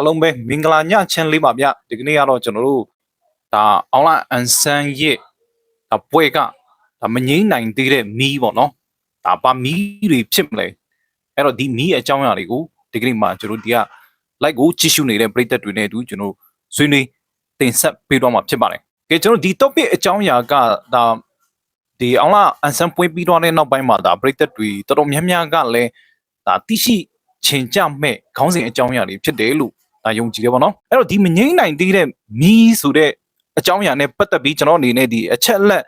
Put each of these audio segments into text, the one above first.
အားလုံးပဲမင်္ဂလာညချမ်းလေးပါဗျဒီကနေ့ကတော့ကျွန်တော်တို့ဒါအောင်လာအန်ဆန်ရဲ့ဒါပွဲကဒါမငိမ့်နိုင်သေးတဲ့မီးပေါ့နော်ဒါပါမီးတွေဖြစ်မလဲအဲ့တော့ဒီမီးအကြောင်းအရာတွေကိုဒီကနေ့မှာကျွန်တော်တို့ဒီက like ကိုကြည့်ရှုနေတဲ့ပရိသတ်တွေနဲ့အတူကျွန်တော်ဆွေးနွေးတင်ဆက်ပေးတော့မှာဖြစ်ပါတယ်ကဲကျွန်တော်ဒီ topic အကြောင်းအရာကဒါဒီအောင်လာအန်ဆန်ပွဲပြီးတော့တဲ့နောက်ပိုင်းမှာဒါပရိသတ်တွေတော်တော်များများကလည်းဒါသိရှိချင်းကြမဲ့ခေါင်းစဉ်အကြောင်းအရာတွေဖြစ်တယ်လို့ ဒါယုံကြည်တယ်ပေါ့နော်အဲ့တော့ဒီမငိမ့်နိုင်သေးတဲ့မီးဆိုတဲ့အကြောင်းအရာနဲ့ပတ်သက်ပြီးကျွန်တော်အနေနဲ့ဒီအချက်လက်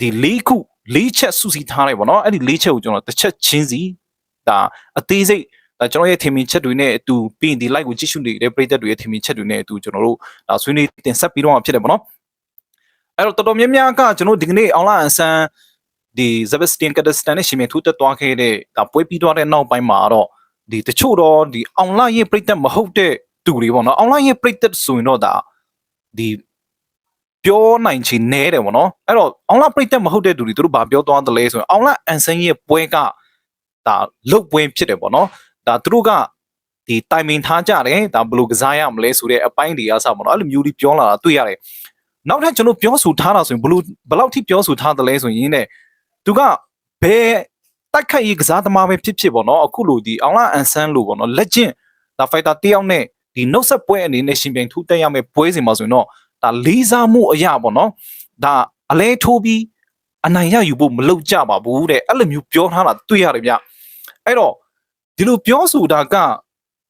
ဒီ၄ခု၄ချက်စုစည်းထားလိုက်ပေါ့နော်အဲ့ဒီ၄ချက်ကိုကျွန်တော်တစ်ချက်ချင်းစီဒါအသေးစိတ်ဒါကျွန်တော်ရဲ့ထင်မြင်ချက်တွေနဲ့အတူပြီးရင်ဒီ like ကိုကြည့်ရှုနေတဲ့ပရိသတ်တွေရဲ့ထင်မြင်ချက်တွေနဲ့အတူကျွန်တော်တို့ဒါဆွေးနွေးတင်ဆက်ပြီးတော့မှာဖြစ်တယ်ပေါ့နော်အဲ့တော့တော်တော်များများကကျွန်တော်ဒီကနေ့အောင်လာအန်ဆန်ဒီ Sebastian Kazakhstan နဲ့ရှင်မြန်ထူးတက်သွားခဲ့တဲ့ဒါပွဲပြီးသွားတဲ့နောက်ပိုင်းမှာတော့ဒီတချို့တော့ဒီအောင်လာရဲ့ပရိသတ်မဟုတ်တဲ့ သူတွေပေါ့နော်အောင်လာရဲ့ပရိသတ်ဆိုရင်တော့ဒါဒီပြောနိုင်ချင်နေတယ်ပေါ့နော်အဲ့တော့အောင်လာပရိသတ်မဟုတ်တဲ့သူတွေသူတို့ဘာပြောသွားသလဲဆိုရင်အောင်လာအန်ဆန်ရဲ့ပွဲကဒါလုတ်ပွဲဖြစ်တယ်ပေါ့နော်ဒါသူတို့ကဒီတိုင်မင်ထားကြတယ်ဒါဘယ်လိုကစားရမလဲဆိုတဲ့အပိုင်းတွေအစပေါ့နော်အဲ့လိုမျိုးကြီးပြောလာတာတွေ့ရတယ်နောက်ထပ်ကျွန်တော်ပြောဆိုထားတာဆိုရင်ဘယ်လိုဘယ်လောက်ထိပြောဆိုထားသလဲဆိုရင်ねသူကဘယ်တိုက်ခိုက်ရေးကစားသမားပဲဖြစ်ဖြစ်ပေါ့နော်အခုလိုဒီအောင်လာအန်ဆန်လို့ပေါ့နော်လက်ကျင့်ဒါဖိုက်တာတယောက်နဲ့ ဒီနှုတ်ဆက်ပွဲအနေနဲ့ရှင်ပြိုင်ထူးတက်ရမယ့်ပွဲစဉ်မှာဆိုရင်တော့ဒါလေးစားမှုအရာပေါ့နော်ဒါအလဲထိုးပြီးအနိုင်ရယူဖို့မလုပ်ကြပါဘူးတဲ့အဲ့လိုမျိုးပြောထားတာတွေ့ရတယ်ဗျအဲ့တော့ဒီလိုပြောဆိုတာက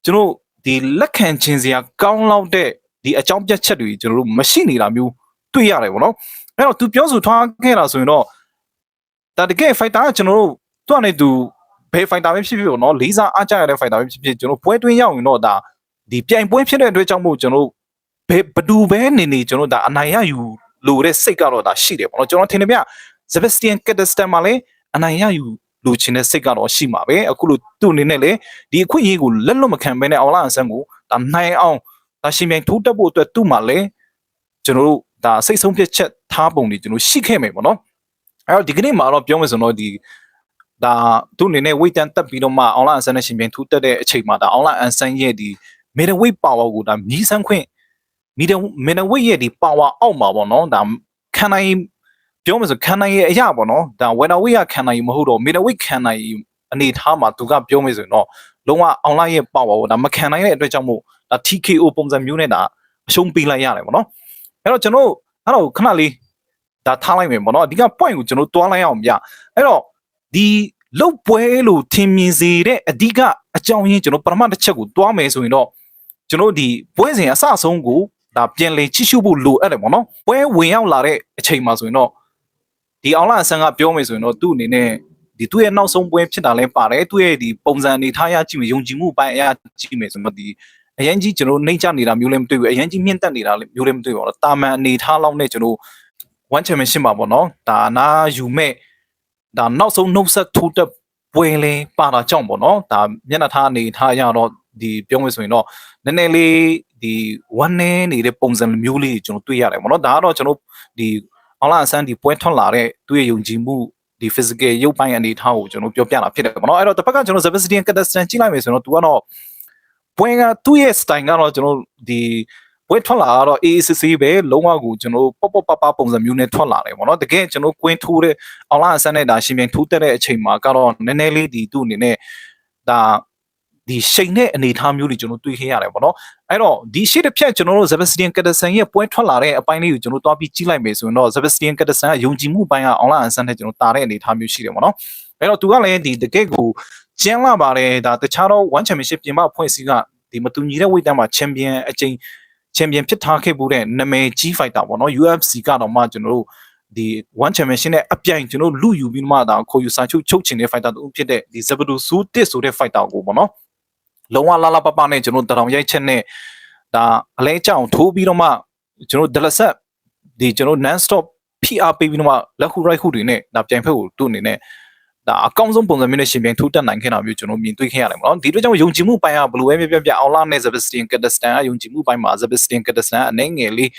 ကျွန်တော်ဒီလက်ခံခြင်းစရာကောင်းလောက်တဲ့ဒီအကြောင်းပြချက်တွေကျွန်တော်တို့မရှိနေတာမျိုးတွေ့ရတယ်ပေါ့နော်အဲ့တော့သူပြောဆိုထားခဲ့တာဆိုရင်တော့ဒါတကယ် fighter ကကျွန်တော်တို့သူ့အနေသူဘယ် fighter ပဲဖြစ်ဖြစ်ပေါ့နော်လေးစားအားကြရတဲ့ fighter ပဲဖြစ်ဖြစ်ကျွန်တော်ပွဲတွင်းရောက်ရင်တော့ဒါ ဒီပြိုင်ပွဲဖြစ်တဲ့အတွက်ကြောင့်မို့ကျွန်တော်ဘယ်ဘဒူပဲနေနေကျွန်တော်ဒါအနိုင်ရယူလို့တဲ့စိတ်ကတော့ဒါရှိတယ်ပေါ့နော်ကျွန်တော်ထင်တယ်ဗျ Sebastian Kazakhstan မှာလည်းအနိုင်ရယူလူချင်းတဲ့စိတ်ကတော့ရှိမှာပဲအခုလိုသူ့အနေနဲ့လေဒီအခွင့်အရေးကိုလက်လွတ်မခံဘဲနဲ့အောင်လာအဆန်းကိုဒါနိုင်အောင်ဒါရှင်မြန်ထိုးတက်ဖို့အတွက်သူ့မှာလည်းကျွန်တော်တို့ဒါစိတ်ဆုံးဖြတ်ချက်ထားပုံတွေကျွန်တော်ရှိခဲ့မယ်ပေါ့နော်အဲ့တော့ဒီကနေ့မှာတော့ပြောမယ်ဆိုတော့ဒီဒါသူ့အနေနဲ့ weight တန်တက်ပြီးတော့မှအောင်လာအဆန်းနဲ့ရှင်မြန်ထိုးတက်တဲ့အချိန်မှာဒါအောင်လာအဆန်းရဲ့ဒီ middle weight power ကိုဒါမြည်ဆန်းခွင့် middle middle weight ရဲ့ဒီ power အောက်မှာပေါ့နော်ဒါခံနိုင်ပြောမယ်ဆိုခံနိုင်ရဲ့အရာပေါ့နော်ဒါ welter weight ကခံနိုင်မဟုတ်တော့ middle weight ခံနိုင်အနေထားမှာသူကပြောမယ်ဆိုရင်တော့လုံးဝ online ရဲ့ power ကိုဒါမခံနိုင်တဲ့အတွက်ကြောင့်မို့ဒါ TKO ပုံစံမျိုးနဲ့ဒါအရှုံးပေးလိုက်ရတယ်ပေါ့နော်အဲ့တော့ကျွန်တော်အဲ့တော့ခဏလေးဒါထားလိုက်မယ်ပေါ့နော်အဓိက point ကိုကျွန်တော်တွားလိုက်အောင်ဗျအဲ့တော့ဒီလုတ်ပွဲလို့ထင်မြင်စေတဲ့အဓိကအကြောင်းရင်းကျွန်တော်ပထမတစ်ချက်ကိုတွားမယ်ဆိုရင်တော့ ကျွန်တော်ဒီပွဲစဉ်အစအဆုံးကိုဒါပြန်လည်ချိရှုဖို့လိုအပ်တယ်ပေါ့နော်ပွဲဝင်ရောက်လာတဲ့အချိန်မှာဆိုရင်တော့ဒီအောင်လာအဆန်ကပြောမယ်ဆိုရင်တော့သူ့အနေနဲ့ဒီသူ့ရဲ့နောက်ဆုံးပွဲဖြစ်တာလဲပါတယ်သူ့ရဲ့ဒီပုံစံအနေထားရကြည့်မယ်ယုံကြည်မှုပိုင်းအရာကြည့်မယ်ဆိုတော့ဒီအရင်ကြီးကျွန်တော်နှိမ့်ချနေတာမျိုးလည်းမတွေ့ဘူးအရင်ကြီးမြင့်တက်နေတာမျိုးလည်းမတွေ့ပါဘူးတာမန်အနေထားလောက်နဲ့ကျွန်တော် one championship မှာပေါ့နော်ဒါနာယူမဲ့ဒါနောက်ဆုံးနှုတ်ဆက်ထိုးတက်ပွဲလဲပါတာကြောင့်ပေါ့နော်ဒါမျက်နှာထားအနေထားရတော့ ဒီပြောမယ်ဆိုရင်တော့နည်းနည်းလေးဒီဝမ်းနေနေတဲ့ပုံစံမျိုးလေးကျွန်တော်တွေ့ရတယ်ပေါ့နော်ဒါကတော့ကျွန်တော်ဒီအောင်လာအဆန်းဒီပွဲထွန်းလာတဲ့သူ့ရဲ့ယုံကြည်မှုဒီ physical ရုပ်ပိုင်းအနေထားကိုကျွန်တော်ပြောပြတာဖြစ်တယ်ပေါ့နော်အဲ့တော့တစ်ဖက်ကကျွန်တော် Sebastian Kazakhstan ကြည့်လိုက်မယ်ဆိုတော့ तू ကတော့ပွဲကသူ့ရဲ့ style ကတော့ကျွန်တော်ဒီပွဲထွက်လာတော့ AACC ပဲလုံးဝကိုကျွန်တော်ပေါ့ပေါ့ပပပုံစံမျိုးနဲ့ထွက်လာတယ်ပေါ့နော်တကယ်ကျွန်တော်ကွင်းထိုးတဲ့အောင်လာအဆန်းနဲ့ဒါရှင်ပြန်ထိုးတက်တဲ့အချိန်မှာကတော့နည်းနည်းလေးဒီသူ့အနေနဲ့ဒါ ဒီရှိန်တဲ့အနေအထားမျိုးတွေကျွန်တော်တွေ့ခဲ့ရတယ်ပေါ့နော်အဲ့တော့ဒီရှေ့တစ်ဖြတ်ကျွန်တော်တို့ Sebastian Kazakhstan ရဲ့ပွဲထွက်လာတဲ့အပိုင်းလေးကိုကျွန်တော်တွားပြီးကြည့်လိုက်မယ်ဆိုရင်တော့ Sebastian Kazakhstan ကယုံကြည်မှုပိုင်းက online အဆန်းနဲ့ကျွန်တော်တာတဲ့အနေအထားမျိုးရှိတယ်ပေါ့နော်အဲ့တော့သူကလည်းဒီတကယ့်ကိုကျင်းလာပါတယ်ဒါတခြားတော့ one championship ပြင်ပအဖွဲ့အစည်းကဒီမတူညီတဲ့ weight တန်းမှာ champion အချိန် champion ဖြစ်ထားခဲ့မှုတဲ့နာမည်ကြီး fighter ပေါ့နော် UFC ကတော့မှကျွန်တော်တို့ဒီ one championship နဲ့အပြိုင်ကျွန်တော်လူယူပြီးမှဒါခေါ်ယူစာချုပ်ချုပ်ချင်တဲ့ fighter တူဖြစ်တဲ့ဒီ Zabadu Su တစ်ဆိုတဲ့ fighter ကိုပေါ့နော် လုံးဝလာလာပပနဲ့ကျွန်တော်တောင်ရိုက်ချက်နဲ့ဒါအလဲကြောင်ထိုးပြီးတော့မှကျွန်တော်ဒလဆက်ဒီကျွန်တော် non stop PR ပေးပြီးတော့မှလက်ခု right ခုတွေနဲ့ဒါပြိုင်ဖက်ကိုသူ့အနေနဲ့ဒါအကောင်းဆုံးပုံစံမျိုးနဲ့ရှင်ပြိုင်ထိုးတက်နိုင်ခဲ့တာမျိုးကျွန်တော်မြင်တွေ့ခဲ့ရတယ်ပေါ့နော်ဒီလိုကြောင့်ယုံကြည်မှုပိုင်းကဘယ်လိုပဲပြပြပြအောင်လာနဲ့ Sebastian Kazakhstan ကယုံကြည်မှုပိုင်းမှာ Sebastian Kazakhstan အနေငယ်လေး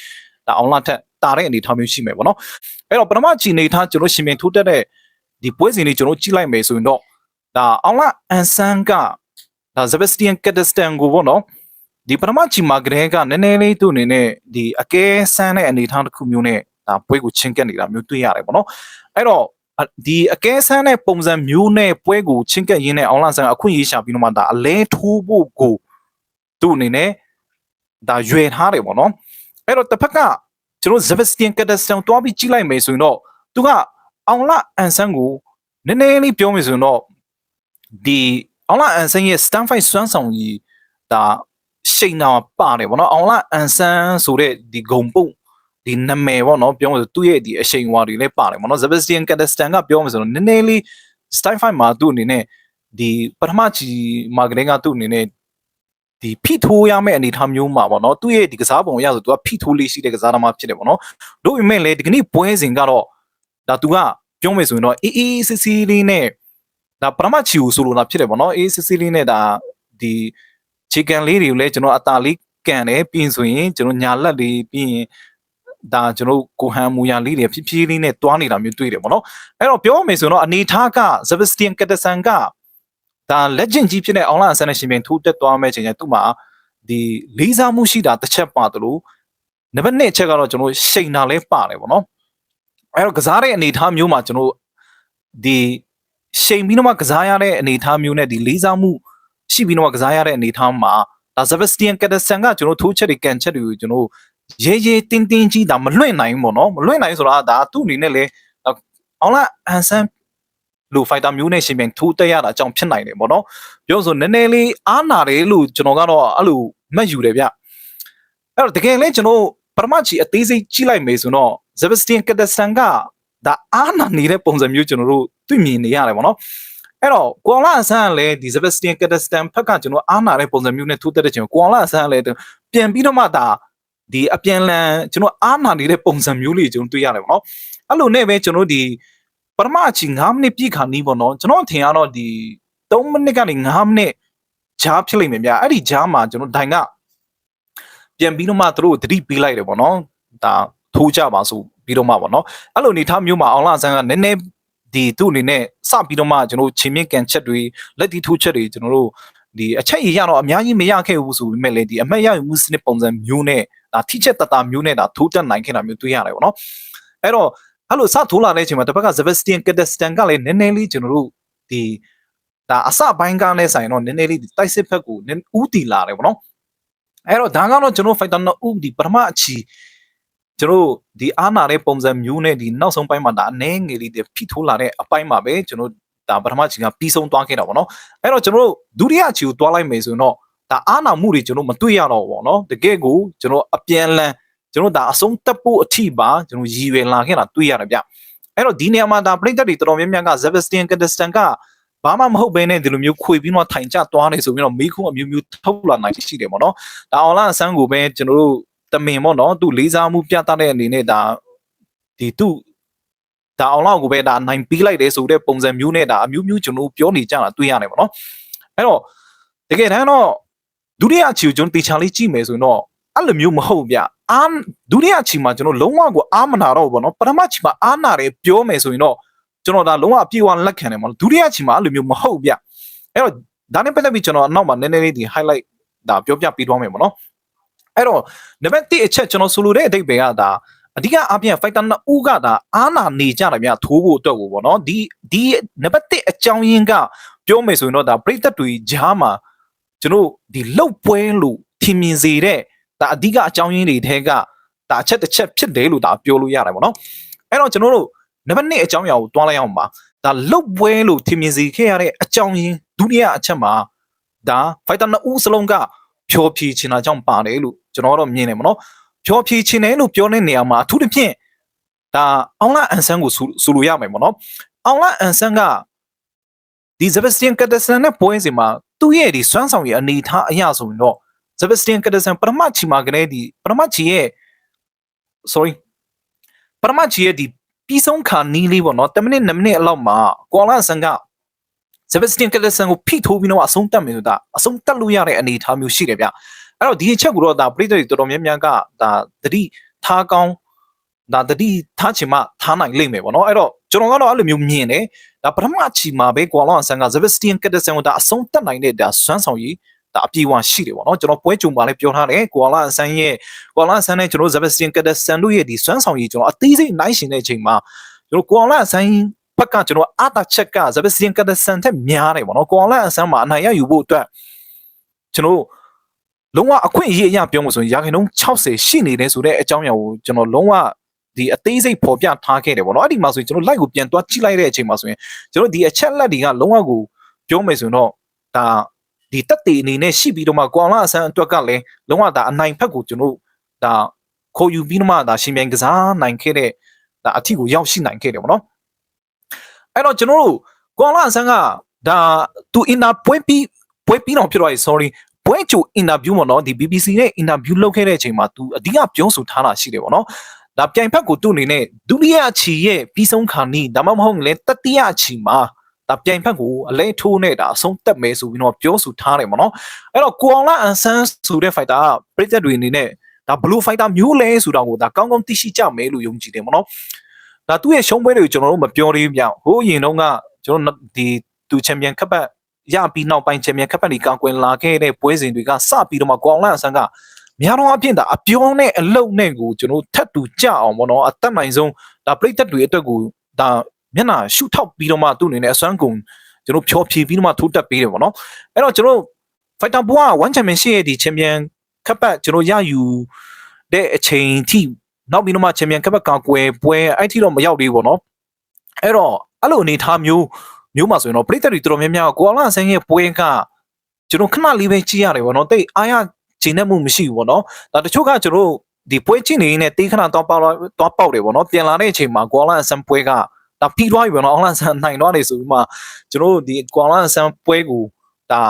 ဒါအောင်လာထက်တာတဲ့အနေထားမျိုးရှိမယ်ပေါ့နော်အဲ့တော့ပထမချီနေထားကျွန်တော်ရှင်ပြိုင်ထိုးတက်တဲ့ဒီပွဲစဉ်လေးကျွန်တော်ကြည့်လိုက်မယ်ဆိုရင်တော့ဒါအောင်လာအန်ဆန်က ဒါ Sebastian Kazakhstan ကိုပေါ့နော်ဒီပထမချီမာကလေးကနည်းနည်းလေးသူ့အနေနဲ့ဒီအကဲဆန်းတဲ့အနေအထားတစ်ခုမျိုးနဲ့ဒါပွဲကိုချင်းကက်နေတာမျိုးတွေ့ရတယ်ပေါ့နော်အဲ့တော့ဒီအကဲဆန်းတဲ့ပုံစံမျိုးနဲ့ပွဲကိုချင်းကက်ရင်းနဲ့အောင်လာဆန်အခွင့်အရေးရှာပြီးတော့မှဒါအလဲထိုးဖို့ကိုသူ့အနေနဲ့ဒါရွယ်ထားတယ်ပေါ့နော်အဲ့တော့တစ်ဖက်ကကျွန်တော်ဇဗစတင်ကတ်တစတန်တွားပြီးကြည့်လိုက်မယ်ဆိုရင်တော့သူကအောင်လာအန်ဆန်ကိုနည်းနည်းလေးပြောမယ်ဆိုရင်တော့ဒီ အောင်လာအန်ဆန်ရဲ့ stand fight စွမ်းဆောင်ရည်ဒါရှိန်နာပါတယ်ဗောနော်အောင်လာအန်ဆန်ဆိုတဲ့ဒီဂုံပုတ်ဒီနာမည်ဗောနော်ပြောမယ်ဆိုသူ့ရဲ့ဒီအရှိန်ဝါတွေလည်းပါတယ်ဗောနော် Sebastian Castellan ကပြောမယ်ဆိုတော့နည်းနည်းလေး style fight မှာသူ့အနေနဲ့ဒီပထမချီမာကတင်ကသူ့အနေနဲ့ဒီဖိထိုးရမယ့်အနေအထားမျိုးမှာဗောနော်သူ့ရဲ့ဒီကစားပုံအရဆိုသူကဖိထိုးလေးရှိတဲ့ကစားသမားဖြစ်တယ်ဗောနော်တို့ပေမဲ့လေဒီကနေ့ပွဲစဉ်ကတော့ဒါသူကပြောမယ်ဆိုရင်တော့အေးအေးစစ်စစ်လေးနဲ့ ဒါပထမချီကိုဆိုလိုတာဖြစ်တယ်ဗောနော်အေးစစ်စစ်လေးနဲ့ဒါဒီ chicken လေးတွေကိုလည်းကျွန်တော်အตาလေးကန်တယ်ပြီးရင်ဆိုရင်ကျွန်တော်ညာလက်လေးပြီးရင်ဒါကျွန်တော်ကိုဟန်မူယာလေးတွေဖြည်းဖြည်းလေးနဲ့တွားနေတာမျိုးတွေ့တယ်ပေါ့နော်အဲ့တော့ပြောမယ်ဆိုတော့အနေထားက Sebastian Caterson ကဒါ legend ကြီးဖြစ်တဲ့ online international ပြင်ထိုးတက်သွားမဲ့ချိန်ကျသူ့မှာဒီလေးစားမှုရှိတာတစ်ချက်ပါတယ်လို့နံပါတ်1အချက်ကတော့ကျွန်တော်ရှိန်တာလဲပါတယ်ပေါ့နော်အဲ့တော့ကစားတဲ့အနေထားမျိုးမှာကျွန်တော်ဒီ ရှိန်ပြီးတော့မှကစားရတဲ့အနေထားမျိုးနဲ့ဒီလေးစားမှုရှိပြီးတော့ကစားရတဲ့အနေထားမှာဒါ Sebastian Caterson ကကျွန်တော်ထိုးချက်တွေကန်ချက်တွေကိုကျွန်တော်ရဲရဲတင်းတင်းကြီးဒါမလွင့်နိုင်ဘူးပေါ့နော်မလွင့်နိုင်ဆိုတာဒါသူ့အနေနဲ့လေအောင်လာအန်ဆန်လူဖိုက်တာမျိုးနဲ့ရှင်ပြန်ထိုးတက်ရတာအကြောင်းဖြစ်နိုင်တယ်ပေါ့နော်ပြောဆိုနည်းနည်းလေးအားနာတယ်လို့ကျွန်တော်ကတော့အဲ့လိုမှတ်ယူတယ်ဗျအဲ့တော့တကယ်လဲကျွန်တော်ပရမချီအသေးစိတ်ကြည့်လိုက်မယ်ဆိုတော့ Sebastian Caterson ကဒါအားနာနေတဲ့ပုံစံမျိုးကျွန်တော်တို့ တွေ့မြင်နေရတယ်ပေါ့နော်အဲ့တော့ကွန်လာအဆန်ကလည်းဒီ Sebastian Caterson ဖက်ကကျွန်တော်အားနာတဲ့ပုံစံမျိုးနဲ့ထိုးတက်တဲ့ချိန်ကွန်လာအဆန်ကလည်းပြန်ပြီးတော့မှဒါဒီအပြန်လန်ကျွန်တော်အားနာနေတဲ့ပုံစံမျိုးလေးကျွန်တော်တွေ့ရတယ်ပေါ့နော်အဲ့လိုနဲ့ပဲကျွန်တော်ဒီပထမအချိန်9မိနစ်ပြည့်ခါနီးပေါ့နော်ကျွန်တော်ထင်ရတော့ဒီ3မိနစ်ကနေ9မိနစ်ဂျားဖြစ်လိမ့်မယ်ဗျအဲ့ဒီဂျားမှာကျွန်တော်ဒိုင်ကပြန်ပြီးတော့မှသူတို့သတိပေးလိုက်တယ်ပေါ့နော်ဒါထိုးကြပါဆိုပြီးတော့မှပေါ့နော်အဲ့လိုအနေထားမျိုးမှာအောင်လာဆန်းကနည်းနည်း ဒီသူ့အနေနဲ့စပြီးတော့မှကျွန်တော်ချင်းမြင့်ကန်ချက်တွေလက်တီထိုးချက်တွေကျွန်တော်တို့ဒီအချက်ရရတော့အများကြီးမရခဲ့ဘူးဆိုပေမဲ့လေဒီအမက်ရယူမှုစနစ်ပုံစံမျိုးနဲ့ဒါထိချက်တတမျိုးနဲ့ဒါထိုးတက်နိုင်ခဲ့တာမျိုးတွေ့ရတယ်ပေါ့နော်အဲ့တော့အဲ့လိုစထိုးလာတဲ့အချိန်မှာတစ်ဖက်က Sebastian Caterson ကလည်းနည်းနည်းလေးကျွန်တော်တို့ဒီဒါအစပိုင်းကလည်းဆိုင်တော့နည်းနည်းလေးတိုက်စစ်ဖက်ကိုဥတီလာတယ်ပေါ့နော်အဲ့တော့ဒါကတော့ကျွန်တော် fighter နှစ်ဦးဒီပထမအချီ ကျွန်တော်ဒီအာနာတဲ့ပုံစံမျိုးနဲ့ဒီနောက်ဆုံးပိုင်းမှာဒါအနေငယ်လေးတွေဖိထိုးလာတဲ့အပိုင်းမှာပဲကျွန်တော်ဒါပထမချီကပြီးဆုံးသွားခဲ့တာပေါ့နော်အဲ့တော့ကျွန်တော်ဒုတိယချီကိုတွားလိုက်မယ်ဆိုရင်တော့ဒါအာနာမှုတွေကျွန်တော်မတွေ့ရတော့ဘူးပေါ့နော်တကယ်ကိုကျွန်တော်အပြန်လန်ကျွန်တော်ဒါအဆုံးတက်ဖို့အထိပါကျွန်တော်ရည်ရွယ်လာခဲ့တာတွေ့ရတယ်ဗျအဲ့တော့ဒီနေရာမှာဒါပြိတ္တတွေတော်တော်များများက Sebastian Caterson ကဘာမှမဟုတ်ဘဲနဲ့ဒီလိုမျိုးခွေပြီးတော့ထိုင်ကျသွားနေဆိုပြီးတော့မိခုအမျိုးမျိုးထုတ်လာနိုင်ရှိတယ်ပေါ့နော်ဒါအောင်လာအဆန်းကိုပဲကျွန်တော်တို့ တမင်ပေါ့နော်သူလေးစားမှုပြသတဲ့အနေနဲ့ဒါဒီသူဒါအောင်လောက်ကိုပဲဒါနိုင်ပြီးလိုက်တယ်ဆိုတဲ့ပုံစံမျိုးနဲ့ဒါအမျိုးမျိုးကျွန်တော်ပြောနေကြတာတွေ့ရတယ်ပေါ့နော်အဲ့တော့တကယ်တမ်းတော့ဒုတိယအချီကိုကျွန်တော်တေချာလေးကြည့်မယ်ဆိုရင်တော့အဲ့လိုမျိုးမဟုတ်ဗျအာဒုတိယအချီမှာကျွန်တော်လုံးဝကိုအာမနာတော့ဘောနော်ပထမအချီမှာအာနာတယ်ပြောမယ်ဆိုရင်တော့ကျွန်တော်ဒါလုံးဝအပြည့်အဝလက်ခံတယ်မဟုတ်ဒုတိယအချီမှာအဲ့လိုမျိုးမဟုတ်ဗျအဲ့တော့ဒါနဲ့ပတ်သက်ပြီးကျွန်တော်အနောက်မှာနည်းနည်းလေးဒီ highlight ဒါပြောပြပေးသွားမယ်ပေါ့နော် အဲ့တော့နံပါတ်1အချက်ကျွန်တော်ဆိုလိုတဲ့အဓိပ္ပာယ်ကဒါအဓိကအပြင် fighter နှစ်ဦးကဒါအာနာနေကြတယ်ဗျထိုးဖို့အတွက်ကိုပေါ့နော်ဒီဒီနံပါတ်1အကြောင်းရင်းကပြောမယ်ဆိုရင်တော့ဒါပရိသတ်တွေကြားမှာကျွန်တော်ဒီလှုပ်ပွဲလို့ထင်မြင်စေတဲ့ဒါအဓိကအကြောင်းရင်းတွေထဲကဒါအချက်တစ်ချက်ဖြစ်တယ်လို့ဒါပြောလို့ရတယ်ပေါ့နော်အဲ့တော့ကျွန်တော်တို့နံပါတ်1အကြောင်းအရာကိုတွားလိုက်အောင်ပါဒါလှုပ်ပွဲလို့ထင်မြင်စေခဲ့ရတဲ့အကြောင်းရင်းဒုတိယအချက်မှာဒါ fighter နှစ်ဦးစလုံးက ဖြောဖြီချင်တာကြောင့်ပါတယ်လို့ကျွန်တော်တော့မြင်တယ်ပေါ့နော်ဖြောဖြီချင်တယ်လို့ပြောတဲ့နေရာမှာအထူးသဖြင့်ဒါအောင်လာအန်ဆန်ကိုဆိုလိုရမယ်ပေါ့နော်အောင်လာအန်ဆန်ကဒီ Sebastian Caterson နဲ့ပွဲစဉ်မှာသူ့ရဲ့ဒီစွမ်းဆောင်ရည်အနေထားအရာဆိုရင်တော့ Sebastian Caterson ပထမချီမှာကလေးဒီပထမချီရဲ့ sorry ပထမချီရဲ့ဒီပြီးဆုံးခါနီးလေးပေါ့နော်10မိနစ်2မိနစ်အလောက်မှာကွာလာဆန်က Sebastian Caterson ကိုဖိထိုးပြီးတော့အဆုံးတက်မယ်ဆိုတာအဆုံးတက်လို့ရတဲ့အနေအထားမျိုးရှိတယ်ဗျအဲ့တော့ဒီအချက်ကိုတော့ဒါပြည်သူတွေတော်တော်များများကဒါတတိထားကောင်းဒါတတိထားချင်မှထားနိုင်လိမ့်မယ်ပေါ့နော်အဲ့တော့ကျွန်တော်ကတော့အဲ့လိုမျိုးမြင်တယ်ဒါပထမချီမှာပဲကွာလောဆန်က Sebastian Caterson ကိုဒါအဆုံးတက်နိုင်တဲ့ဒါစွမ်းဆောင်ရည်ဒါဒါအပြေအဝရှိတယ်ပေါ့နော်ကျွန်တော်ပွဲကြုံပါလဲပြောထားတယ်ကွာလာအဆန်းရဲ့ကွာလာအဆန်းနဲ့ကျွန်တော်ဇဘက်စတင်ကဒဆန်တို့ရဲ့ဒီစွမ်းဆောင်ရည်ကျွန်တော်အသေးစိတ်နိုင်ရှင်တဲ့အချိန်မှာကျွန်တော်ကွာလာအဆန်း ဘက်ကကျွန်တော်အာတာချက်ကဇဘက်စတင်ကဒဆန်ထက်များတယ်ပေါ့နော်ကွာလာအဆန်းမှာအနိုင်ရယူဖို့အတွက်ကျွန်တော်လုံးဝအခွင့်အရေးအရပြောမှဆိုရင်ရာခိုင်နှုန်း60ရှိနေတယ်ဆိုတဲ့အကြောင်းအရာကိုကျွန်တော်လုံးဝဒီအသေးစိတ်ပေါ်ပြထားခဲ့တယ်ပေါ့နော်အဲ့ဒီမှာဆိုရင်ကျွန်တော် live ကိုပြန်တွားကြည့်လိုက်တဲ့အချိန်မှာဆိုရင်ကျွန်တော်ဒီအချက်လက်တွေကလုံးဝကိုပြောမယ်ဆိုရင်တော့ဒါဒီတက်တေအနေနဲ့ရှိပြီးတော့မှကွာလာအဆန်းအတွက်ကလည်းလုံးဝဒါအနိုင်ဖက်ကိုကျွန်တော်ဒါခေါ်ယူပြီးတော့မှဒါရှင်ပြန်ကစားနိုင်ခဲ့တဲ့ဒါအထီကိုရောက်ရှိနိုင်ခဲ့တယ်ပေါ့နော် အဲ့တော့ကျွန်တော်တို့ကွာလာအဆန်းကဒါသူအင်တာပွဲပြီးပွဲပြီးတော့ဖြစ်သွားပြီ sorry ပွဲချိုအင်တာဗျူးပေါ့နော်ဒီ BBC နဲ့အင်တာဗျူးလုပ်ခဲ့တဲ့အချိန်မှာ तू အဓိကပြောဆိုထားတာရှိတယ်ပေါ့နော်ဒါပြိုင်ဖက်ကိုသူ့အနေနဲ့ဒုတိယအချီရဲ့ပြီးဆုံးခါနီးဒါမှမဟုတ်လည်းတတိယအချီမှာဒါပြိုင်ဖက်ကိုအလဲထိုးနေတာအဆုံးတက်မယ်ဆိုပြီးတော့ပြောဆိုထားတယ်ပေါ့နော်အဲ့တော့ကိုအောင်လာအန်ဆန်းဆိုတဲ့ fighter ကပြည်သက်တွေအနေနဲ့ဒါ blue fighter မျိုးလဲဆိုတာကိုဒါကောင်းကောင်းသိရှိကြမယ်လို့ယုံကြည်တယ်ပေါ့နော် ဒါသူ့ရဲ့ရှုံးပွဲတွေကိုကျွန်တော်တို့မပြောသေးဘူးဗျဟိုးအရင်တုန်းကကျွန်တော်ဒီသူချန်ပီယံကပ်ပတ်ရပြီးနောက်ပိုင်းချန်ပီယံကပ်ပတ်ဒီကောင်းကွင်လာခဲ့တဲ့ပွဲစဉ်တွေကစပြီးတော့မှကိုအောင်လာအန်ဆန်းကများတော့အဖြစ်ဒါအပြောနဲ့အလုံနဲ့ကိုကျွန်တော်ထပ်တူကြအောင်ပေါ့နော်အသက်နိုင်ဆုံးဒါပြည်သက်တွေအတွက်ကိုဒါမျက်နှာရှုထောက်ပြီးတော့မှသူ့အနေနဲ့အစွမ်းကုန်ကျွန်တော်ဖြောဖြေပြီးတော့မှထိုးတက်ပေးတယ်ပေါ့နော်အဲ့တော့ကျွန်တော် fighter ဘွား1 championship ရဲ့ဒီ champion ကပ်ပတ်ကျွန်တော်ရယူတဲ့အချိန်ထိ နောက်ပြီးတော့မှ champion ကပ်ပတ်ကကွယ်ပွဲအဲ့ထိတော့မရောက်သေးဘူးပေါ့နော်အဲ့တော့အဲ့လိုအနေထားမျိုးမျိုးမှာဆိုရင်တော့ပြည်သက်တွေတော်တော်များများကိုအောင်လာဆန်းရဲ့ပွဲကကျွန်တော်ခဏလေးပဲကြည့်ရတယ်ပေါ့နော်တိတ်အားရဂျင်းနဲ့မှုမရှိဘူးပေါ့နော်ဒါတချို့ကကျွန်တော်ဒီပွဲချင်းနေနဲ့တေးခဏတော့ပေါက်တော့ပေါက်တယ်ပေါ့နော်ပြန်လာတဲ့အချိန်မှာကွာလာဆန်ပွဲကဒါပြီးသွားပြီပေါ့နော်အောင်းလာဆန်နိုင်သွားတယ်ဆိုပြီးမှကျွန်တော်ဒီကွာလာဆန်ပွဲကိုဒါ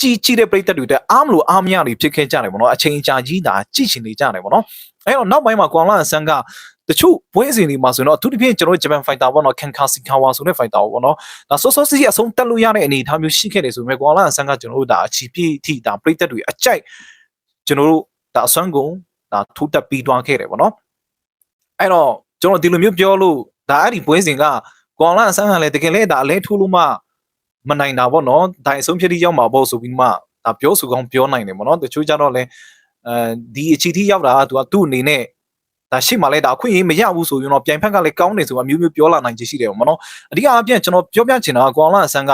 ကြည်ကြည်တဲ့ပြိတ္တတွေတဲ့အားမလို့အားမရတွေဖြစ်ခဲ့ကြတယ်ပေါ့နော်အချိန်ကြာကြီးဒါကြည်ချင်နေကြတယ်ပေါ့နော်အဲ့တော့နောက်ပိုင်းမှာကွာလာဆန်ကတချို့ပွဲစဉ်တွေမှာဆိုတော့အထူးသဖြင့်ကျွန်တော်ဂျပန်ဖိုက်တာပေါ့နော်ကန်ကာစီကာဝါဆိုတဲ့ဖိုက်တာပေါ့နော်ဒါဆော့ဆော့စီအဆုံးတက်လို့ရတဲ့အနေအထားမျိုးရှိခဲ့တယ်ဆိုပေမဲ့ကွာလာဆန်ကကျွန်တော်တို့ဒါအချီပြည့်အထိဒါပြိတ္တတွေအကြိုက်ကျွန်တော်တို့ဒါအစွမ်းကုန်ဒါထိုးတက်ပြီးသွားခဲ့တယ်ပေါ့နော်အဲ့တော့ကျွန်တော်ဒီလိုမျိုးပြောလို့ဒါအဲ့ဒီပွဲစဉ်ကကွာလာဆန်ကလည်းတကယ်လဲဒါအလဲထိုးလို့မှ မနိုင်တာပေါ့နော်ဒါအဆုံးဖြတ်ที่ရောက်မှာပေါ့ဆိုပြီးမှဒါပြောဆိုကောင်းပြောနိုင်တယ်ပေါ့နော်တချို့ကြတော့လဲအဲဒီအချီထိရောက်တာကသူကသူ့အနေနဲ့ဒါရှိမှလဲဒါအခွင့်အရေးမရဘူးဆိုရင်တော့ပြိုင်ဖက်ကလည်းကောင်းနေဆိုတာမျိုးမျိုးပြောလာနိုင်ချေရှိတယ်ပေါ့နော်အဓိကအပြင်ကျွန်တော်ပြောပြချင်တာကကွာလာဆန်က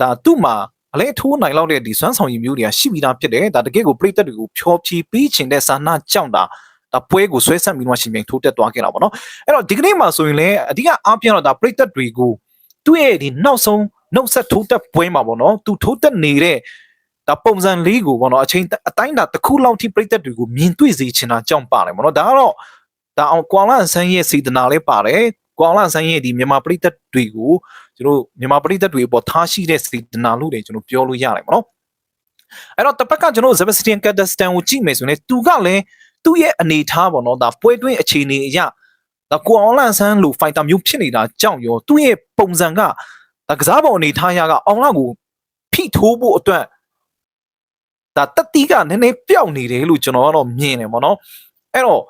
ဒါသူ့မှာအလဲထိုးနိုင်လောက်တဲ့ဒီစွမ်းဆောင်ရည်မျိုးတွေကရှိပြီးသားဖြစ်တယ်ဒါတကယ်ကိုပြိတက်တွေကိုဖြောဖြီးပြီးချင်တဲ့စာနာကြောင့်တာဒါပွဲကိုဆွဲဆက်ပြီးမှရှင်ပြန်ထိုးတက်သွားခဲ့တာပေါ့နော်အဲ့တော့ဒီကနေ့မှာဆိုရင်လည်းအဓိကအားဖြင့်တော့ဒါပြိတက်တွေကိုသူ့ရဲ့ဒီနောက်ဆုံး နှုတ်ဆက်ထိုးတက်ပွဲမှာပေါ့နော်သူထိုးတက်နေတဲ့ဒါပုံစံလေးကိုပေါ့နော်အချိန်အတိုင်းတာတစ်ခုလောက်ထိပြိတက်တွေကိုမြင်တွေ့စေချင်တာကြောင့်ပါတယ်ပေါ့နော်ဒါကတော့ဒါအောင်ကွာလာဆန်းရဲ့စေတနာလေးပါတယ်ကွာလာဆန်းရဲ့ဒီမြန်မာပြည်သက်တွေကိုကျွန်တော်မြန်မာပြည်သက်တွေပေါ်ထားရှိတဲ့စေတနာလို့တွေကျွန်တော်ပြောလို့ရတယ်ပေါ့နော်အဲ့တော့တစ်ဖက်ကကျွန်တော်ဇဘစတီယန်ကတ်ဒစတန်ကိုကြည့်မယ်ဆိုရင်သူကလည်းသူ့ရဲ့အနေထားပေါ့နော်ဒါပွဲတွင်းအခြေအနေအရဒါကွာအောင်လန်ဆန်းလိုဖိုင်တာမျိုးဖြစ်နေတာကြောင့်ရောသူ့ရဲ့ပုံစံက ဒါကစားပုံအနေထားရကအောင်လန်ကိုဖိထိုးဖို့အတွက်ဒါတတိကနည်းနည်းပျောက်နေတယ်လို့ကျွန်တော်ကတော့မြင်တယ်ပေါ့နော်အဲ့တော့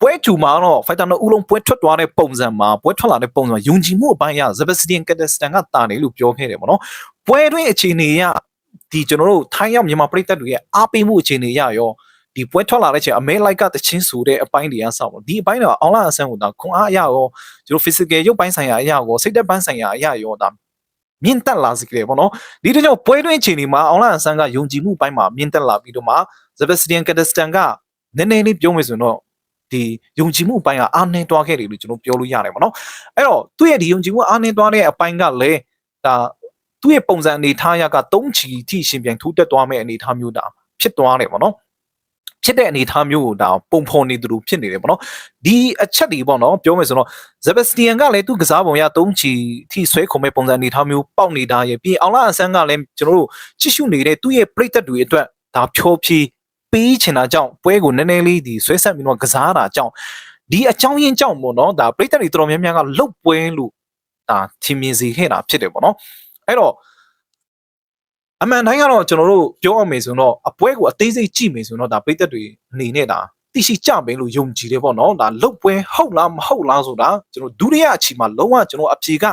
ပွဲချူမှာတော့ fighter နှစ်ဦးလုံးပွဲထွက်သွားတဲ့ပုံစံမှာပွဲထွက်လာတဲ့ပုံစံမှာယုံကြည်မှုအပိုင်းရ Sebastian Kazakhstan ကတာနေလို့ပြောခဲ့တယ်ပေါ့နော်ပွဲတွင်းအခြေအနေရဒီကျွန်တော်တို့ထိုင်းရောက်မြန်မာပြည်သက်တွေရဲ့အားပေးမှုအခြေအနေရရောဒီပွဲထွက်လာတဲ့အချိန်အမဲလိုက်ကတချင်းဆိုတဲ့အပိုင်းတွေကစောက်ပေါ့ဒီအပိုင်းတော့အောင်လာအဆန်းကိုဒါခွန်အားအရရောကျွန်တော် physical ရုပ်ပိုင်းဆိုင်ရာအရရောစိတ်သက်ပိုင်းဆိုင်ရာအရရောဒါ မြင့်တက်လာစေကြတယ်ပေါ့နော်ဒီတကြောင့်ပွဲတွင်းအခြေအနေမှာအောင်လာအဆန်းကယုံကြည်မှုပိုင်းမှာမြင့်တက်လာပြီးတော့မှ Sebastian Kazakhstan ကနည်းနည်းလေးပြောမယ်ဆိုရင်တော့ဒီယုံကြည်မှုအပိုင်းကအားနည်းသွားခဲ့တယ်လို့ကျွန်တော်ပြောလို့ရတယ်ပေါ့နော်အဲ့တော့သူ့ရဲ့ဒီယုံကြည်မှုအားနည်းသွားတဲ့အပိုင်းကလည်းဒါသူ့ရဲ့ပုံစံအနေထားရက၃ချီထိရှင်ပြန်ထိုးတက်သွားမဲ့အနေထားမျိုးဒါဖြစ်သွားတယ်ပေါ့နော် ဖြစ်တဲ့အနေအထားမျိုးကိုဒါပုံဖော်နေသူတို့ဖြစ်နေတယ်ပေါ့နော်ဒီအချက်တွေပေါ့နော်ပြောမယ်ဆိုတော့ဇဘက်စတီယန်ကလည်းသူကစားပုံရ၃ချီထိဆွဲခုံမဲ့ပုံစံအနေအထားမျိုးပေါက်နေတာရဲ့ပြီးအောင်လာအဆန်းကလည်းကျွန်တော်တို့ကြည့်ရှုနေတဲ့သူ့ရဲ့ပြိသက်တွေအတွက်ဒါဖြောဖြီးပေးချင်တာကြောင့်ပွဲကိုနည်းနည်းလေးဒီဆွဲဆက်ပြီးတော့ကစားတာကြောင့်ဒီအကြောင်းရင်းကြောင့်ပေါ့နော်ဒါပြိသက်တွေတော်တော်များများကလုတ်ပွဲလို့ဒါထင်မြင်စေခဲ့တာဖြစ်တယ်ပေါ့နော်အဲ့တော့ အမှန်တိုင်းကတော့ကျွန်တော်တို့ပြောအောင်မယ်ဆိုတော့အပွဲကိုအသေးစိတ်ကြည့်မယ်ဆိုတော့ဒါပိသက်တွေအနေနဲ့ဒါသိရှိကြမယ်လို့ယုံကြည်တယ်ပေါ့နော်ဒါလုတ်ပွဲဟုတ်လားမဟုတ်လားဆိုတာကျွန်တော်ဒုတိယအချီမှာလုံးဝကျွန်တော်အဖြေက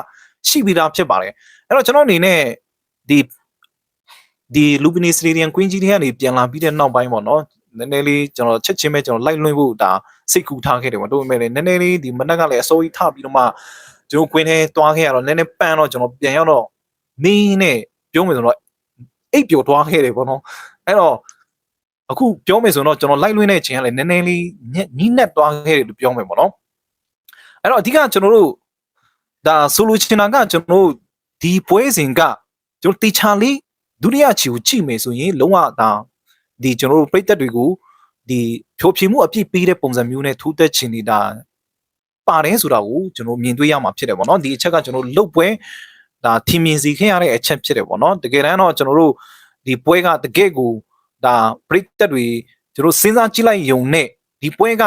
ရှိပြီးသားဖြစ်ပါတယ်အဲ့တော့ကျွန်တော်အနေနဲ့ဒီဒီလူပီနီစတေဒီယမ်ကွင်းကြီးတွေကနေပြန်လာပြီးတဲ့နောက်ပိုင်းပေါ့နော်နည်းနည်းလေးကျွန်တော်ချက်ချင်းပဲကျွန်တော်လိုက်လွှင့်ဖို့ဒါစိတ်ကူထားခဲ့တယ်ပေါ့တို့ပေမဲ့လည်းနည်းနည်းလေးဒီမနက်ကလည်းအစိုးရထပြီးတော့မှကျွန်တော်ကွင်းထဲသွားခဲ့ရတော့နည်းနည်းပန်းတော့ကျွန်တော်ပြန်ရောက်တော့မင်းနဲ့ပြောမယ်ဆိုတော့ အိပ်ပျော်သွားခဲ့တယ်ပေါ့နော်အဲ့တော့အခုပြောမယ်ဆိုတော့ကျွန်တော်လိုက်လွှင့်တဲ့အချိန်ကလည်းနည်းနည်းလေးညီးနက်သွားခဲ့တယ်လို့ပြောမယ်ပေါ့နော်အဲ့တော့အဓိကကျွန်တော်တို့ဒါဆိုလိုချင်တာကကျွန်တော်တို့ဒီပွဲစဉ်ကကျွန်တော်တေချာလေးဒုတိယချီကိုကြည့်မယ်ဆိုရင်လုံးဝဒါဒီကျွန်တော်တို့ပြိသက်တွေကိုဒီဖြိုဖြေမှုအပြည့်ပေးတဲ့ပုံစံမျိုးနဲ့ထိုးသက်ချင်နေတာပါတယ်ဆိုတာကိုကျွန်တော်မြင်တွေ့ရမှာဖြစ်တယ်ပေါ့နော်ဒီအချက်ကကျွန်တော်လုတ်ပွဲ ဒါထင်မြင်စီခဲ့ရတဲ့အချက်ဖြစ်တယ်ပေါ့နော်တကယ်တမ်းတော့ကျွန်တော်တို့ဒီပွဲကတကယ်ကိုဒါပြိသက်တွေကျွန်တော်စဉ်းစားကြည့်လိုက်ယုံနဲ့ဒီပွဲက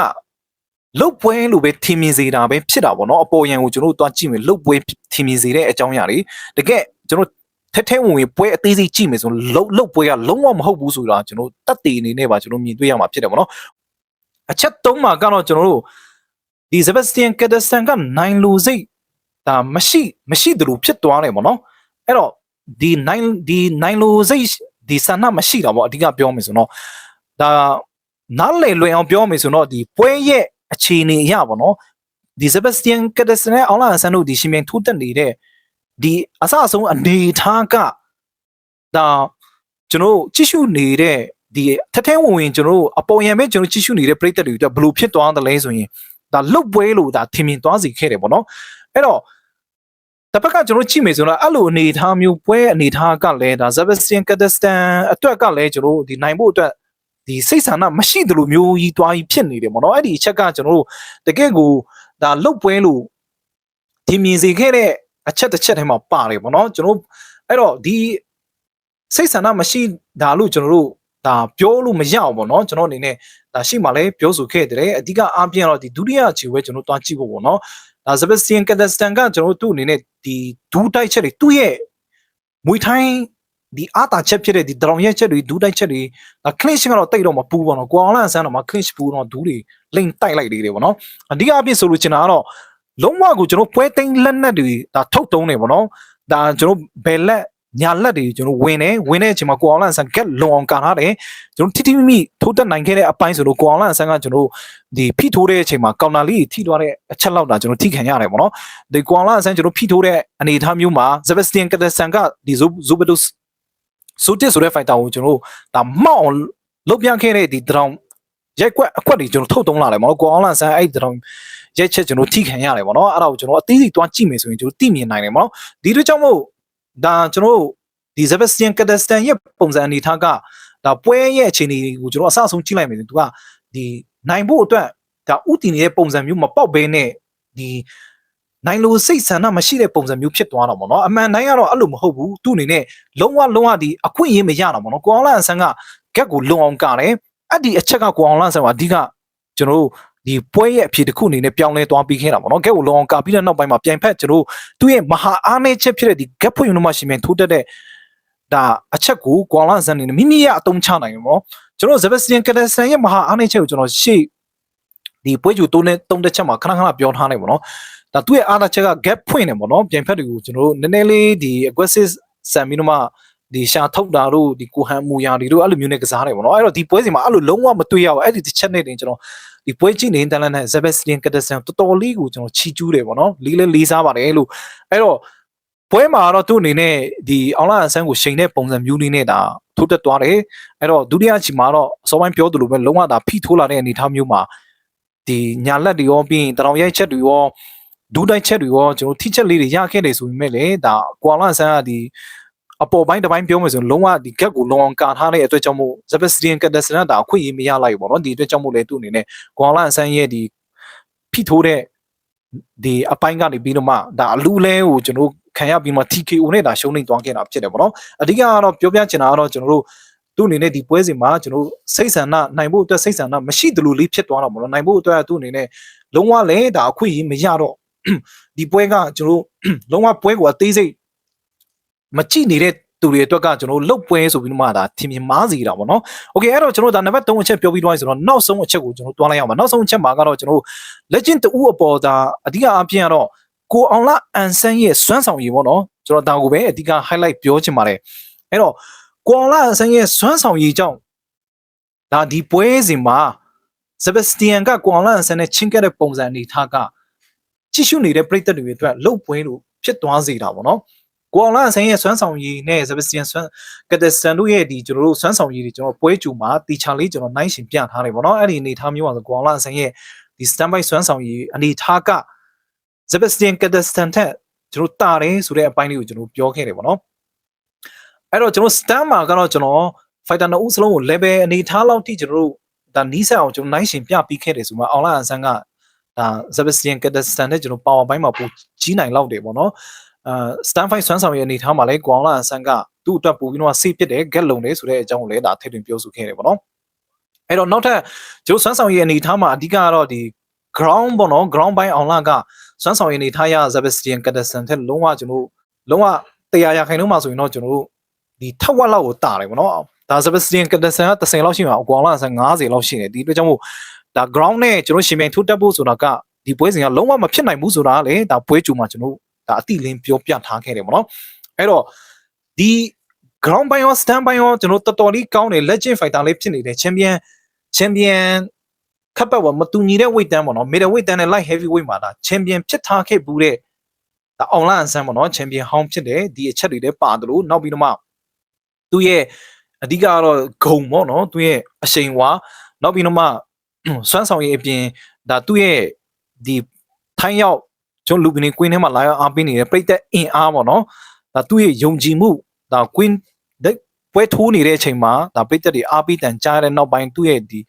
လုတ်ပွဲလို့ပဲထင်မြင်စေတာပဲဖြစ်တာပေါ့နော်အပေါ်ယံကိုကျွန်တော်တို့တွားကြည့်မယ်လုတ်ပွဲထင်မြင်စေတဲ့အကြောင်းအရာတွေတကယ်ကျွန်တော်ထဲထဲဝင်ဝင်ပွဲအသေးစိတ်ကြည့်မယ်ဆိုလုတ်လုတ်ပွဲကလုံးဝမဟုတ်ဘူးဆိုတာကျွန်တော်တက်တည်အနေနဲ့ပါကျွန်တော်မြင်တွေ့ရမှာဖြစ်တယ်ပေါ့နော်အချက်သုံးမှာကတော့ကျွန်တော်တို့ဒီဇဘက်စတီယန်ကက်ဒစတန်ကနိုင်လူစိတ် ဒါမရှိမရှိတယ်လို့ဖြစ်သွားတယ်ပေါ့နော်အဲ့တော့ဒီနိုင်ဒီနိုင်လူစိတ်ဒီဆန္ဒမရှိတာပေါ့အဓိကပြောမယ်ဆိုတော့ဒါနားလေလွယ်အောင်ပြောမယ်ဆိုတော့ဒီပွဲရဲ့အခြေအနေအရပေါ့နော်ဒီဇဘက်စတီယန်ကက်ဒစတန်နဲ့အောင်လာဆန်တို့ဒီရှင်မြန်ထိုးတက်နေတဲ့ဒီအစအဆုံးအနေထားကဒါကျွန်တော်ကြည့်ရှုနေတဲ့ဒီထက်ထဲဝင်ဝင်ကျွန်တော်အပေါ်ယံပဲကျွန်တော်ကြည့်ရှုနေတဲ့ပရိသတ်တွေအတွက်ဘယ်လိုဖြစ်သွားတယ်လဲဆိုရင်ဒါလုတ်ပွဲလို့ဒါထင်မြင်သွားစေခဲ့တယ်ပေါ့နော်အဲ့တော့ တစ်ဖက်ကကျွန်တော်ကြည့်မယ်ဆိုတော့အဲ့လိုအနေထားမျိုးပွဲအနေထားကလည်းဒါဇဘက်စတင်ကတ်ဒစတန်အတွက်ကလည်းကျွန်တော်ဒီနိုင်ဖို့အတွက်ဒီစိတ်ဆန္ဒမရှိသလိုမျိုးကြီးတွားကြီးဖြစ်နေတယ်ပေါ့နော်အဲ့ဒီအချက်ကကျွန်တော်တို့တကယ့်ကိုဒါလုတ်ပွဲလို့ထင်မြင်စေခဲ့တဲ့အချက်တစ်ချက်ထဲမှာပါတယ်ပေါ့နော်ကျွန်တော်အဲ့တော့ဒီစိတ်ဆန္ဒမရှိဒါလို့ကျွန်တော်တို့ဒါပြောလို့မရအောင်ပေါ့နော်ကျွန်တော်အနေနဲ့ဒါရှိမှလည်းပြောဆိုခဲ့တယ်အဓိကအားဖြင့်တော့ဒီဒုတိယခြေဝဲကျွန်တော်တွားကြည့်ဖို့ပေါ့နော် ဒါဇဘက်စတီယန်ကက်ဒစတန်ကကျွန်တော်တို့သူ့အနေနဲ့ဒီဒူးတိုက်ချက်တွေသူ့ရဲ့မွေထိုင်းဒီအာတာချက်ဖြစ်တဲ့ဒီဒရောင်ရက်ချက်တွေဒူးတိုက်ချက်တွေဒါ clinch ကတော့တိတ်တော့မပူးပေါ့နော်ကိုအောင်လန်ဆန်းတော့မ clinch ပူးတော့ဒူးတွေလိန်တိုက်လိုက်သေးတယ်ပေါ့နော်အဓိကအဖြစ်ဆိုလို့ချင်တာကတော့လုံးဝကိုကျွန်တော်ပွဲသိမ်းလက်နက်တွေဒါထုတ်တုံးနေပေါ့နော်ဒါကျွန်တော်ဘယ်လက် ညာလက်တွေကျွန်တော်ဝင်တယ်ဝင်တဲ့အချိန်မှာကိုအောင်လန်ဆန်ကက်လုံအောင်ကန်ထားတယ်ကျွန်တော်ထိထိမိမိထိုးတက်နိုင်ခဲ့တဲ့အပိုင်းဆိုလို့ကိုအောင်လန်ဆန်ကကျွန်တော်ဒီဖိထိုးတဲ့အချိန်မှာကောင်တာလေးထိသွားတဲ့အချက်လောက်တာကျွန်တော်ထိခံရတယ်ပေါ့နော်ဒီကိုအောင်လန်ဆန်ကျွန်တော်ဖိထိုးတဲ့အနေအထားမျိုးမှာဇဘက်စတီယန်ကက်ဆန်ကဒီဇိုဇိုဘဒုစ်ဆိုတစ်ဆိုတဲ့ဖိုက်တာကိုကျွန်တော်ဒါမောက်အောင်လုပ်ပြခဲ့တဲ့ဒီဒရောင်ရိုက်ကွက်အကွက်တွေကျွန်တော်ထုတ်တုံးလာတယ်ပေါ့နော်ကိုအောင်လန်ဆန်အဲ့ဒီဒရောင်ရိုက်ချက်ကျွန်တော်ထိခံရတယ်ပေါ့နော်အဲ့ဒါကိုကျွန်တော်အသေးစိတ်တွားကြည့်မယ်ဆိုရင်ကျွန်တော်သိမြင်နိုင်တယ်ပေါ့နော်ဒီလိုကြောင့်မို့ ဒါကျွန်တော်ဒီဇဘက်စတီယန်ကက်ဒစတန်ရဲ့ပုံစံအနေထားကဒါပွဲရဲ့အခြေအနေကိုကျွန်တော်အဆအဆုံးကြည့်လိုက်မယ်ဆိုသူကဒီနိုင်ဖို့အတွက်ဒါဥတည်နေတဲ့ပုံစံမျိုးမပေါက်ဘဲနဲ့ဒီနိုင်လို့စိတ်ဆန္ဒမရှိတဲ့ပုံစံမျိုးဖြစ်သွားတော့ဗောနော်အမှန်တိုင်းကတော့အဲ့လိုမဟုတ်ဘူးသူ့အနေနဲ့လုံးဝလုံးဝဒီအခွင့်အရေးမရတော့ဗောနော်ကိုအောင်လန်ဆန်းကဂက်ကိုလုံအောင်ကတယ်အဲ့ဒီအချက်ကကိုအောင်လန်ဆန်းကအဓိကကျွန်တော်တို့ ဒီပွဲရဲ့အဖြစ်တစ်ခုအနေနဲ့ပြောင်းလဲသွားပြီးခဲ့တာပေါ့နော်ဂက်ကိုလုံအောင်ကပြီးတဲ့နောက်ပိုင်းမှာပြန်ဖက်ကျွန်တော်သူ့ရဲ့မဟာအားနည်းချက်ဖြစ်တဲ့ဒီဂက်ဖွင့်ရုံမှရှင်မြန်ထိုးတက်တဲ့ဒါအချက်ကိုကွာလာဆန်နေမိမိရအတုံးချနိုင်ရောကျွန်တော်ဇဘက်စတီယန်ကက်ဒဆန်ရဲ့မဟာအားနည်းချက်ကိုကျွန်တော်ရှေ့ဒီပွဲကြိုတုံးတဲ့တုံးတဲ့ချက်မှာခဏခဏပြောထားနေပေါ့နော်ဒါသူ့ရဲ့အားနည်းချက်က gap ဖွင့်နေပေါ့နော်ပြန်ဖက်တွေကိုကျွန်တော်တို့နည်းနည်းလေးဒီ aggressive ဆန်ပြီးတော့မှ ဒီရှာထုတ်တာတို့ဒီကိုဟန်မူယာတွေတို့အဲ့လိုမျိုးနဲ့ကစားတယ်ပေါ့နော်အဲ့တော့ဒီပွဲစီမှာအဲ့လိုလုံးဝမတွေ့ရဘူးအဲ့ဒီတစ်ချက်နဲ့တင်ကျွန်တော်ဒီပွဲကြည့်နေတန်လန်နဲ့ Sebastian Kedersen တော်တော်လေးကိုကျွန်တော်ချီကျူးတယ်ပေါ့နော်လေးလေးလေးစားပါတယ်လို့အဲ့တော့ပွဲမှာတော့သူ့အနေနဲ့ဒီအောင်လာအဆန်းကိုချိန်တဲ့ပုံစံမျိုးလေးနဲ့ဒါထိုးတက်သွားတယ်အဲ့တော့ဒုတိယချီမှာတော့အစောပိုင်းပြောသလိုပဲလုံးဝဒါဖိထိုးလာတဲ့အနေအထားမျိုးမှာဒီညာလက်တွေရောပြီးရင်တရောင်ရိုက်ချက်တွေရောဒူးတိုက်ချက်တွေရောကျွန်တော်ထိချက်လေးတွေရခဲ့တယ်ဆိုပေမဲ့လေဒါကွာလာဆန်းကဒီ အပေါ်ပိုင်းတစ်ပိုင်းပြောမယ်ဆိုရင်လုံးဝဒီ gap ကိုလုံးအောင်ကာထားတဲ့အတွက်ကြောင့်မို့ Sebastian Kedersen ဒါအခွင့်အရေးမရလိုက်ဘူးပေါ့နော်ဒီအတွက်ကြောင့်မို့လေသူ့အနေနဲ့ကွာလာဆန်းရဲ့ဒီဖိထိုးတဲ့ဒီအပိုင်းကနေပြီးတော့မှဒါအလူလဲကိုကျွန်တော်ခံရပြီးမှ TKO နဲ့ဒါရှုံးနေသွားခဲ့တာဖြစ်တယ်ပေါ့နော်အဓိကကတော့ပြောပြချင်တာကတော့ကျွန်တော်တို့သူ့အနေနဲ့ဒီပွဲစဉ်မှာကျွန်တော်စိတ်ဆန္ဒနိုင်ဖို့အတွက်စိတ်ဆန္ဒမရှိသလိုလေးဖြစ်သွားတာပေါ့နော်နိုင်ဖို့အတွက်သူ့အနေနဲ့လုံးဝလဲဒါအခွင့်အရေးမရတော့ဒီပွဲကကျွန်တော်လုံးဝပွဲကိုအသေးစိတ် မကြည့်နေတဲ့သူတွေအတွက်ကကျွန်တော်လုတ်ပွဲဆိုပြီးတော့မှဒါထင်မြင်မားစီတာပေါ့နော်။ Okay အဲ့တော့ကျွန်တော်ဒါနံပါတ်3အချက်ပြောပြီးတော့ဆိုတော့နောက်ဆုံးအချက်ကိုကျွန်တော်တွားလိုက်အောင်ပါ။နောက်ဆုံးအချက်မှာကတော့ကျွန်တော် legend တူအပေါ်ဒါအဓိကအပြင်ကတော့ကိုအောင်လာအန်ဆန်းရဲ့စွမ်းဆောင်ရည်ပေါ့နော်။ကျွန်တော်ဒါကိုပဲအဓိက highlight ပြောချင်ပါတယ်။အဲ့တော့ကွန်လာဆန်ရဲ့စွမ်းဆောင်ရည်ကြောင့်ဒါဒီပွဲစဉ်မှာဇဘစတီယန်ကကွန်လာဆန်နဲ့ချင်းကက်တဲ့ပုံစံအနေထားကကြည့်ရှုနေတဲ့ပရိသတ်တွေအတွက်လှုပ်ပွဲလို့ဖြစ်သွားစေတာပေါ့နော် ကွန်လာဆန်ရဲ့စွမ်းဆောင်ရည်နဲ့ဇဘစတီယန်စွမ်းကက်ဒစတန်တို့ရဲ့ဒီကျွန်တော်တို့စွမ်းဆောင်ရည်တွေကျွန်တော်ပွဲကြူမှာတီချာလေးကျွန်တော်နိုင်ရှင်ပြထားတယ်ပေါ့နော်အဲ့ဒီအနေထားမျိုးပါဆိုကွန်လာဆန်ရဲ့ဒီ standby စွမ်းဆောင်ရည်အနေထားကဇဘစတီယန်ကက်ဒစတန်ထက်ကျွန်တော်တာတယ်ဆိုတဲ့အပိုင်းလေးကိုကျွန်တော်ပြောခဲ့တယ်ပေါ့နော်အဲ့တော့ကျွန်တော် stand မှာကတော့ကျွန်တော် fighter နှစ်ဦးစလုံးကို level အနေထားလောက်ထိကျွန်တော်တို့ဒါနီးစပ်အောင်ကျွန်တော်နိုင်ရှင်ပြပြီးခဲ့တယ်ဆိုမှအောင်လာအန်ဆန်ကဒါ Sebastian Cadestan နဲ့ကျွန်တော် power ဘိုင်းမှာပိုကြီးနိုင်လောက်တယ်ပေါ့နော် အာ stand fight ဆွမ်းဆောင်ရဲ့အနေထားမှာလည်းကွန်လာအန်ဆန်ကသူ့အတွက်ပိုပြီးတော့ safe ဖြစ်တယ် get လုံတယ်ဆိုတဲ့အကြောင်းကိုလည်းဒါထည့်သွင်းပြောဆိုခဲ့တယ်ပေါ့နော်အဲ့တော့နောက်ထပ်ကျွန်တော်ဆွမ်းဆောင်ရဲ့အနေထားမှာအဓိကကတော့ဒီ ground ပေါ့နော် ground ဘိုင်းအောင်လာကဆွမ်းဆောင်ရဲ့အနေထားရ Sebastian Cadestan ထက်လုံးဝကျွန်တော်လုံးဝတရားရခိုင်လုံးမှာဆိုရင်တော့ကျွန်တော်တို့ဒီထက်ဝက်လောက်ကိုတာတယ်ပေါ့နော်ဒါ Sebastian Cadestan က30လောက်ရှိမှာအကွာလာဆို50လောက်ရှိတယ်ဒီအတွက်ကြောင့်မို့ဒါ ground နဲ့ကျွန်တော်ရှင်မြန်ထိုးတက်ဖို့ဆိုတာကဒီပွဲစဉ်ကလုံးဝမဖြစ်နိုင်ဘူးဆိုတာကလေဒါပွဲကြူမှာကျွန်တော် ဒါအတိလင်းပြောပြထားခဲ့တယ်ပေါ့နော်အဲ့တော့ဒီ ground ဘိုင်းရော stand ဘိုင်းရောကျွန်တော်တော်တော်လေးကောင်းတယ် legend fighter လေးဖြစ်နေတဲ့ champion champion ခပ်ပတ်ဝမတူညီတဲ့ weight တန်းပေါ့နော် middle weight တန်းနဲ့ light heavy weight မှာဒါ champion ဖြစ်ထားခဲ့ဘူးတဲ့ဒါ online အဆန်းပေါ့နော် champion ဟောင်းဖြစ်တယ်ဒီအချက်တွေလည်းပါတယ်လို့နောက်ပြီးတော့မှသူ့ရဲ့အဓိကကတော့ဂုံပေါ့နော်သူရဲ့အရှိန်ဝါနောက်ပြီးတော့မှစွမ်းဆောင်ရည်အပြင်ဒါသူ့ရဲ့ဒီထိုင်းရောက် ကျွန်တော်လူကနေကွင်းထဲမှာလာရောက်အားပေးနေတဲ့ပြိသက်အင်အားပေါ့နော်ဒါသူ့ရဲ့ယုံကြည်မှုဒါကွင်းပွဲထိုးနေတဲ့အချိန်မှာဒါပြိသက်တွေအားပေးတန်ကြားတဲ့နောက်ပိုင်းသူ့ရဲ့ဒီ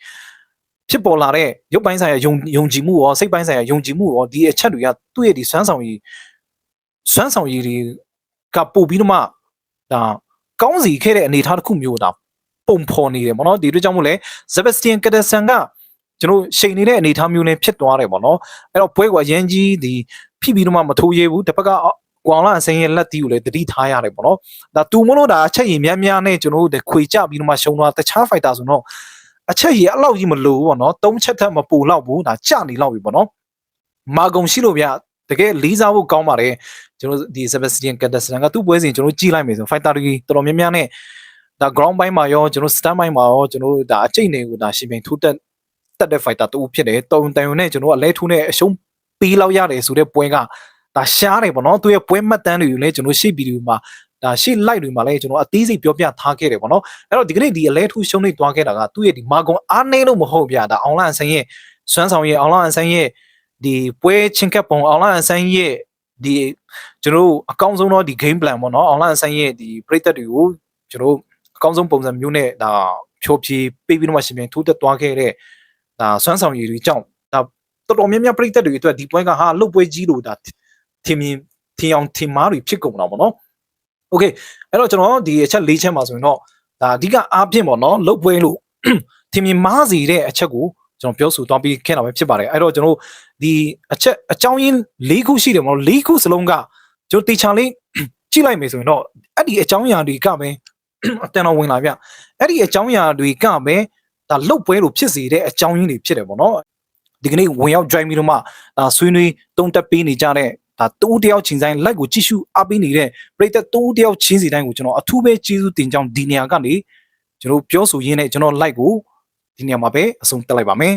ဖြစ်ပေါ်လာတဲ့ရုပ်ပိုင်းဆိုင်ရာယုံယုံကြည်မှုရောစိတ်ပိုင်းဆိုင်ရာယုံကြည်မှုရောဒီအချက်တွေကသူ့ရဲ့ဒီစွမ်းဆောင်ရည်စွမ်းဆောင်ရည်တွေကပို့ပြီးတော့မှဒါကောင်းစီခဲ့တဲ့အနေအထားတစ်ခုမျိုးဒါပုံဖော်နေတယ်ပေါ့နော်ဒီအတွက်ကြောင့်မို့လဲ Sebastian Cadestan ကကျွန် တော်ရှိန်နေတဲ့အနေအထားမျိုးနဲ့ဖြစ်သွားတယ်ပေါ့နော်အဲ့တော့ပွဲကအရန်ကြီးဒီဖိပြီးတော့မှမထိုးရဲဘူးတစ်ဖက်ကကွန်လာအစင်းရဲ့လက်တီးကိုလည်းတတိထားရတယ်ပေါ့နော်ဒါတူမလို့ဒါအချက်ရည်များများနဲ့ကျွန်တော်တို့ခွေကြပြီးတော့မှရှုံသွားတခြား fighter ဆိုတော့အချက်ရည်အဲ့လောက်ကြီးမလိုဘူးပေါ့နော်သုံးချက်ထက်မပူတော့ဘူးဒါကြနေလောက်ပြီပေါ့နော်မာကုံရှိလို့ဗျတကယ်လေးစားဖို့ကောင်းပါတယ်ကျွန်တော်ဒီ Sebastian Cadestan ကသူ့ပွဲစဉ်ကျွန်တော်ကြည့်လိုက်မယ်ဆို fighter တွေတော်တော်များများနဲ့ဒါ ground ဘိုင်းမှာရောကျွန်တော် stand ဘိုင်းမှာရောကျွန်တော်ဒါအကျိတ်တွေကိုဒါရှင်ပြန်ထိုးတက် တက်တဲ့ fighter တူဖြစ်တယ်တုံတန်ုံနဲ့ကျွန်တော်အလဲထိုးနဲ့အရှုံးပေးလောက်ရတယ်ဆိုတဲ့ပွဲကဒါရှားတယ်ပေါ့နော်သူရဲ့ပွဲမှတ်တမ်းတွေကိုလည်းကျွန်တော်ရှေ့ဗီဒီယိုမှာဒါရှေ့ live တွေမှာလည်းကျွန်တော်အသေးစိတ်ပြောပြထားခဲ့တယ်ပေါ့နော်အဲ့တော့ဒီကနေ့ဒီအလဲထိုးရှုံးနေသွားခဲ့တာကသူ့ရဲ့ဒီမာကွန်အားနေလို့မဟုတ်ဗျာဒါအောင်လာအဆန်းရဲ့စွမ်းဆောင်ရဲ့အောင်လာအဆန်းရဲ့ဒီပွဲချင်းကပ်ပုံအောင်လာအဆန်းရဲ့ဒီကျွန်တော်အကောင်းဆုံးတော့ဒီ game plan ပေါ့နော်အောင်လာအဆန်းရဲ့ဒီပရိသတ်တွေကိုကျွန်တော်အကောင်းဆုံးပုံစံမျိုးနဲ့ဒါဖြိုးဖြေးပေးပြီးတော့မှရှင်ပြန်ထိုးတက်သွားခဲ့တဲ့ ဒါစွမ်းဆောင်ရည်တွေကြောင့်ဒါတော်တော်များများပရိသတ်တွေအတွက်ဒီပွဲကဟာလုတ်ပွဲကြီးလို့ဒါထင်မြင်ထင်အောင်ထင်မှားတွေဖြစ်ကုန်တာပေါ့နော်โอเคအဲ့တော့ကျွန်တော်ဒီအချက်၄ချက်မှာဆိုရင်တော့ဒါအဓိကအားဖြင့်ပေါ့နော်လုတ်ပွဲလို့ထင်မြင်မှားစေတဲ့အချက်ကိုကျွန်တော်ပြောဆိုသွားပြီးခဲ့တာပဲဖြစ်ပါတယ်အဲ့တော့ကျွန်တော်ဒီအချက်အကြောင်းရင်း၄ခုရှိတယ်မဟုတ်၄ခုစလုံးကကျွန်တော်တေချာလေးကြည့်လိုက်မယ်ဆိုရင်တော့အဲ့ဒီအကြောင်းအရာတွေကပဲအတန်တော်ဝင်လာဗျအဲ့ဒီအကြောင်းအရာတွေကပဲ ဒါလုတ်ပွဲလို့ဖြစ်စေတဲ့အကြောင်းရင်းတွေဖြစ်တယ်ပေါ့နော်ဒီကနေ့ဝင်ရောက် drive ပြီးတော့မှဒါဆွေးနွေးတုံးတက်ပေးနေကြတဲ့ဒါတူးတယောက်ချင်းဆိုင်လိုက်ကိုကြည့်ရှုအားပေးနေတဲ့ပရိသတ်တူးတယောက်ချင်းစီတိုင်းကိုကျွန်တော်အထူးပဲကျေးဇူးတင်ကြောင်းဒီနေရာကနေကျွန်တော်ပြောဆိုရင်းနဲ့ကျွန်တော် like ကိုဒီနေရာမှာပဲအဆုံးတက်လိုက်ပါမယ်